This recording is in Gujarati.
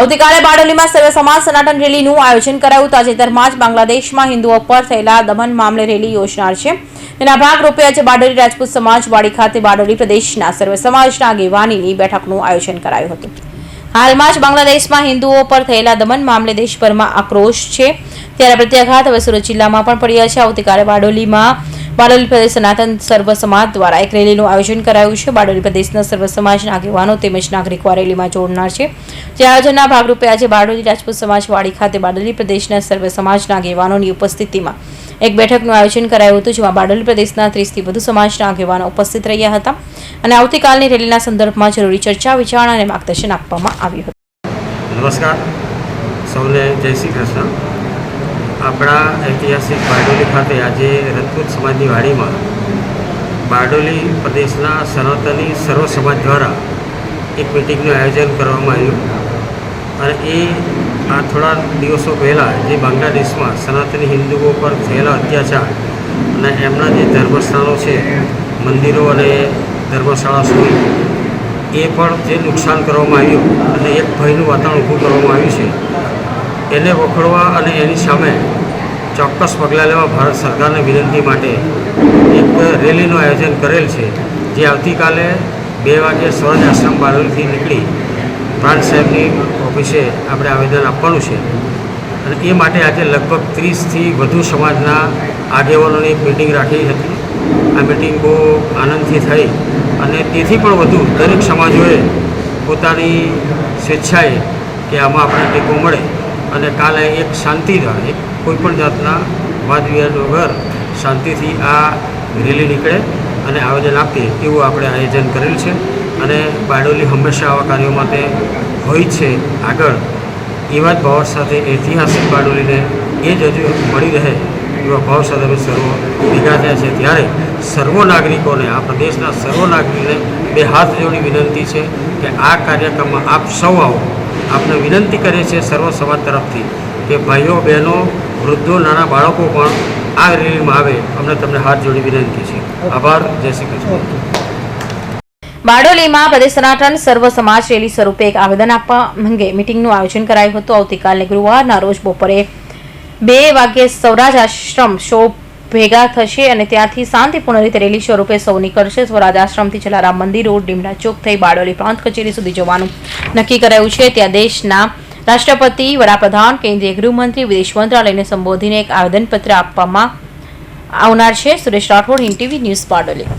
આવતીકાલે બારડોલીમાં સર્વ સમાજ સનાતન રેલીનું આયોજન કરાયું. તાજેતરમાં જ બાંગ્લાદેશમાં હિન્દુઓ પર થયેલા દમન મામલે રેલી યોજનાર છે. તેના ભાગરૂપે આજે બારડોલી રાજપૂત સમાજવાડી ખાતે બારડોલી પ્રદેશના સર્વ સમાજના આગેવાનીની બેઠકનું આયોજન કરાયું હતું. હાલમાં જ બાંગ્લાદેશમાં હિન્દુઓ પર થયેલા દમન મામલે દેશભરમાં આક્રોશ છે. ત્યારે પ્રત્યાઘાત હવે સુરત જિલ્લામાં પણ પડ્યા છે. આવતીકાલે બારડોલીમાં બારડોલી પ્રદેશ સનાતન સર્વ સમાજ દ્વારા એક રેલીનું આયોજન કરાયું છે. બારડોલી પ્રદેશના સર્વ સમાજના આગેવાનો તેમજ નાગરિકો આ રેલીમાં જોડનાર છે. જે આયોજનના ભાગરૂપે આજે બારડોલી રાજપૂત સમાજવાડી ખાતે બારડોલી પ્રદેશના સર્વ સમાજના આગેવાનોની ઉપસ્થિતિમાં એક બેઠકનું આયોજન કરાયું હતું, જેમાં બારડોલી પ્રદેશના ત્રીસથી વધુ સમાજના આગેવાનો ઉપસ્થિત રહ્યા હતા અને આવતીકાલની રેલીના સંદર્ભમાં જરૂરી ચર્ચા, વિચારણા અને માર્ગદર્શન આપવામાં આવ્યું હતું. નમસ્કાર. સૌને જય શ્રી કૃષ્ણ. આપણા ઐતિહાસિક બારડોલી ખાતે આજે રજપૂત સમાજની વાડીમાં બારડોલી પ્રદેશના સનાતની સર્વ સમાજ દ્વારા એક મિટિંગનું આયોજન કરવામાં આવ્યું. એ આ થોડા દિવસો પહેલાં જે બાંગ્લાદેશમાં સનાતની હિન્દુઓ પર થયેલા અત્યાચાર અને એમના જે ધર્મસ્થાનો છે, મંદિરો અને ધર્મશાળા સુધી, એ પણ જે નુકસાન કરવામાં આવ્યું અને એક ભયનું વાતાવરણ ઊભું કરવામાં આવ્યું છે, એને વખોડવા અને એની સામે ચોક્કસ પગલાં લેવા ભારત સરકારને વિનંતી માટે એક રેલીનું આયોજન કરેલ છે, જે આવતીકાલે બે વાગે સ્વરાજ આશ્રમ બારડોલીથી નીકળી પ્રાંત સાહેબની ઓફિસે આપણે આવેદન આપવાનું છે. અને એ માટે આજે લગભગ ત્રીસથી વધુ સમાજના આગેવાનોની મિટિંગ રાખી હતી. આ મિટિંગ બહુ આનંદથી થઈ અને તેથી પણ વધુ દરેક સમાજોએ પોતાની સ્વેચ્છાએ કે આમાં આપણે ટેકો મળે અને કાલે એક શાંતિ એક કોઈપણ જાતના વાદ વિવાદ વગર શાંતિથી આ રેલી નીકળે અને આયોજન આપીએ એવું આપણે આયોજન કરેલ છે. અને બારડોલી હંમેશા આવા કાર્યો માટે હોય છે આગળ. એવા જ ભાવ સાથે ઐતિહાસિક બારડોલીને એ જ હજુ મળી રહે એવા ભાવ સાથે અમે સર્વ ભેગા થયા છે. ત્યારે સર્વ નાગરિકોને, આ પ્રદેશના સર્વ નાગરિકોને બે હાથ જોડી વિનંતી છે કે આ કાર્યક્રમમાં આપ સૌ આવો. આપને વિનંતી કરીએ છીએ સર્વ સમાજ તરફથી કે ભાઈઓ, બહેનો, વૃદ્ધો, નાના બાળકો પણ આ રેલીમાં આવે. અમને તમને હાથ જોડી વિનંતી છે. આભાર. જય શ્રી કૃષ્ણ. બારડોલીમાં પ્રદેશ સનાતન સર્વ સમાજ રેલી સ્વરૂપે એક આવેદન આપવા અંગે મિટિંગનું આયોજન કરાયું હતું. આવતીકાલે ગુરુવારના રોજ બપોરે બે વાગ્યે સ્વરાજ આશ્રમ શો ભેગા થશે અને ત્યાંથી શાંતિપૂર્ણ રીતે રેલી સ્વરૂપે સૌ નીકળશે. સ્વરાજ આશ્રમથી જલારામ મંદિર રોડ, ડીમડા ચોક થઈ બારડોલી પ્રાંત કચેરી સુધી જવાનું નક્કી કરાયું છે. ત્યાં દેશના રાષ્ટ્રપતિ, વડાપ્રધાન, કેન્દ્રીય ગૃહમંત્રી, વિદેશ મંત્રાલયને સંબોધીને એક આવેદનપત્ર આપવામાં આવનાર છે. સુરેશ રાઠોડ, હિન્દ ન્યૂઝ બારડોલી.